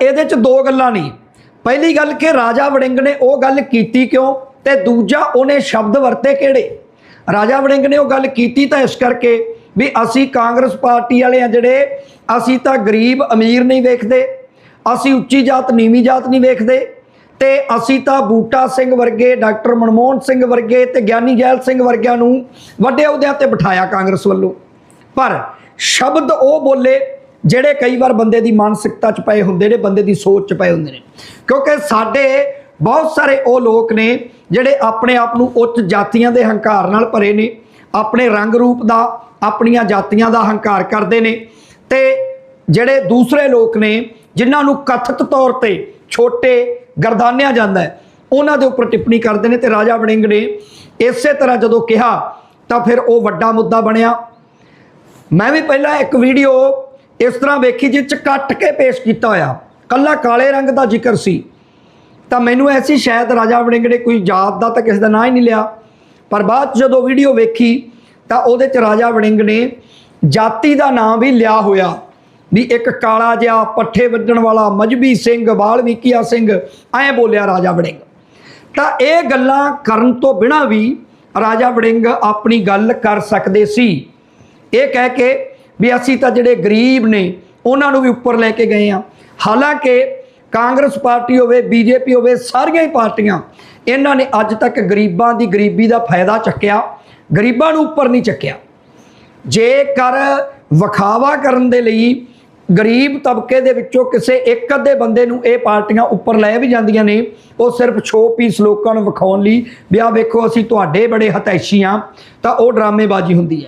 ਇਹਦੇ 'ਚ ਦੋ ਗੱਲਾਂ ਨਹੀਂ ਪਹਿਲੀ ਗੱਲ ਕਿ ਰਾਜਾ ਵੜਿੰਗ ਨੇ ਉਹ ਗੱਲ ਕੀਤੀ ਕਿਉਂ ਤੇ ਦੂਜਾ ਉਹਨੇ ਸ਼ਬਦ ਵਰਤੇ ਕਿਹੜੇ? ਰਾਜਾ ਵੜਿੰਗ ਨੇ ਉਹ ਗੱਲ ਕੀਤੀ ਤਾਂ ਇਸ ਕਰਕੇ ਵੀ ਅਸੀਂ ਕਾਂਗਰਸ ਪਾਰਟੀ ਵਾਲੇ ਆ ਜਿਹੜੇ, ਅਸੀਂ ਤਾਂ ਗਰੀਬ ਅਮੀਰ ਨਹੀਂ ਵੇਖਦੇ, ਅਸੀਂ ਉੱਚੀ ਜਾਤ, ਨੀਵੀਂ ਜਾਤ ਨਹੀਂ ਵੇਖਦੇ ਤੇ ਅਸੀਂ ਤਾਂ ਬੂਟਾ ਸਿੰਘ ਵਰਗੇ, ਡਾਕਟਰ ਮਨਮੋਹਨ ਸਿੰਘ ਵਰਗੇ ਤੇ ਗਿਆਨੀ ਜੈਲ ਸਿੰਘ ਵਰਗਿਆਂ ਨੂੰ ਵੱਡੇ ਅਹੁਦਿਆਂ ਤੇ ਬਿਠਾਇਆ ਕਾਂਗਰਸ ਵੱਲੋਂ। ਪਰ ਸ਼ਬਦ ਉਹ ਬੋਲੇ ਜਿਹੜੇ ਕਈ ਵਾਰ ਬੰਦੇ ਦੀ ਮਾਨਸਿਕਤਾ ਚ ਪਏ ਹੁੰਦੇ ਨੇ, ਬੰਦੇ ਦੀ ਸੋਚ ਚ ਪਏ ਹੁੰਦੇ ਨੇ। ਕਿਉਂਕਿ ਸਾਡੇ ਬਹੁਤ ਸਾਰੇ ਉਹ ਲੋਕ ਨੇ ਜਿਹੜੇ ਆਪਣੇ ਆਪ ਨੂੰ ਉੱਚ ਜਾਤੀਆਂ ਦੇ ਹੰਕਾਰ ਨਾਲ ਭਰੇ ਨੇ, ਆਪਣੇ ਰੰਗ ਰੂਪ ਦਾ, ਆਪਣੀਆਂ ਜਾਤੀਆਂ ਦਾ ਹੰਕਾਰ ਕਰਦੇ ਨੇ ਤੇ ਜਿਹੜੇ ਦੂਸਰੇ ਲੋਕ ਨੇ, ਜਿਨ੍ਹਾਂ ਨੂੰ ਕਥਿਤ ਤੌਰ ਤੇ ਛੋਟੇ ਗਰਦਾਨਿਆ ਜਾਂਦਾ ਹੈ, ਉਹਨਾਂ ਦੇ ਉੱਪਰ ਟਿੱਪਣੀ ਕਰਦੇ ਨੇ ਤੇ ਰਾਜਾ ਵੜਿੰਗ ਨੇ ਇਸੇ ਤਰ੍ਹਾਂ ਜਦੋਂ ਕਿਹਾ ਤਾਂ ਫਿਰ ਉਹ ਵੱਡਾ ਮੁੱਦਾ ਬਣਿਆ। ਮੈਂ ਵੀ ਪਹਿਲਾਂ ਇੱਕ ਵੀਡੀਓ ਇਸ ਤਰ੍ਹਾਂ ਵੇਖੀ ਜਿਸ ਚ ਕੱਟ ਕੇ ਪੇਸ਼ ਕੀਤਾ ਹੋਇਆ। ਕੱਲਾ ਕਾਲੇ ਰੰਗ ਦਾ ਜ਼ਿਕਰ ਸੀ। ਤਾਂ ਮੈਨੂੰ ਐਸੀ ਸ਼ਾਇਦ ਰਾਜਾ ਵੜਿੰਗ ਨੇ ਕੋਈ ਜਾਤ ਦਾ ਤਾਂ ਕਿਸੇ ਦਾ ਨਾਂ ਹੀ ਨਹੀਂ ਲਿਆ। ਪਰ ਬਾਅਦ 'ਚ ਜਦੋਂ ਵੀਡੀਓ ਵੇਖੀ, ਤਾਂ ਉਹਦੇ ਚ ਰਾਜਾ ਵੜਿੰਗ ਨੇ ਜਾਤੀ ਦਾ ਨਾਂ ਵੀ ਲਿਆ ਹੋਇਆ। ਵੀ ਇੱਕ ਕਾਲਾ ਜਿਹਾ ਪੱਠੇ ਵੱਢਣ ਵਾਲਾ ਮਜਬੀ ਸਿੰਘ, ਵਾਲਮੀਕੀਆ ਸਿੰਘ, ਐਂ ਬੋਲਿਆ ਰਾਜਾ ਵੜਿੰਗ। ਤਾਂ ਇਹ ਗੱਲਾਂ ਕਰਨ ਤੋਂ ਬਿਨਾਂ ਵੀ ਰਾਜਾ ਵੜਿੰਗ ਆਪਣੀ ਗੱਲ ਕਰ ਸਕਦੇ ਸੀ। ਇਹ ਕਹਿ ਕੇ ਵੀ ਅਸੀਂ ਤਾਂ ਜਿਹੜੇ ਗਰੀਬ ਨੇ, ਉਹਨਾਂ ਨੂੰ ਵੀ ਉੱਪਰ ਲੈ ਕੇ ਗਏ ਆ ਹਾਲਾਂਕਿ ਕਾਂਗਰਸ ਪਾਰਟੀ ਹੋਵੇ, ਬੀਜੇਪੀ ਹੋਵੇ, ਸਾਰੀਆਂ ਹੀ ਪਾਰਟੀਆਂ ਇਹਨਾਂ ਨੇ ਅੱਜ ਤੱਕ ਗਰੀਬਾਂ ਦੀ ਗਰੀਬੀ ਦਾ ਫਾਇਦਾ ਚੱਕਿਆ, ਗਰੀਬਾਂ ਨੂੰ ਉੱਪਰ ਨਹੀਂ ਚੱਕਿਆ। ਜੇਕਰ ਵਿਖਾਵਾ ਕਰਨ ਦੇ ਲਈ ਗਰੀਬ ਤਬਕੇ ਦੇ ਵਿੱਚੋਂ ਕਿਸੇ ਇੱਕ ਅੱਧੇ ਬੰਦੇ ਨੂੰ ਇਹ ਪਾਰਟੀਆਂ ਉੱਪਰ ਲੈ ਵੀ ਜਾਂਦੀਆਂ ਨੇ, ਉਹ ਸਿਰਫ ਛੋ ਪੀਸ ਲੋਕਾਂ ਨੂੰ ਵਿਖਾਉਣ ਲਈ ਵੀ ਆਹ ਵੇਖੋ ਅਸੀਂ ਤੁਹਾਡੇ ਬੜੇ ਹਤੈਸ਼ੀ ਆ ਤਾਂ ਉਹ ਡਰਾਮੇਬਾਜ਼ੀ ਹੁੰਦੀ ਹੈ।